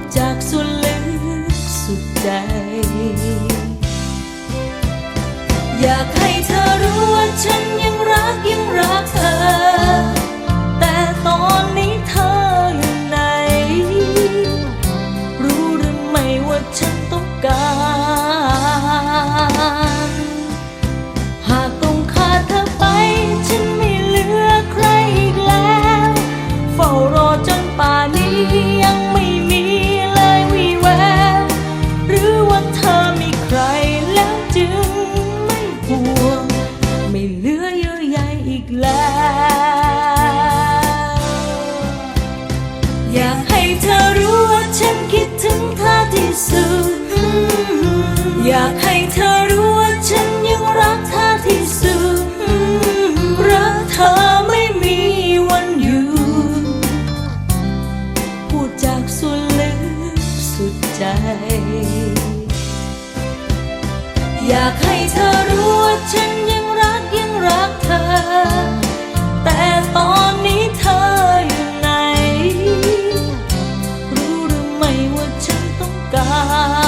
ดจากส่วนลึกสุดใจ อยากให้เธอรู้ว่าฉัน เธอรู้ว่าฉันคิดถึงเธอที่สุด อยากให้เธอรู้ว่าฉันยังรักเธอที่สุด รักเธอไม่มีวันหยุดพูดจากส่วนลึกสุดใจ อยากให้เธอรู้ รู้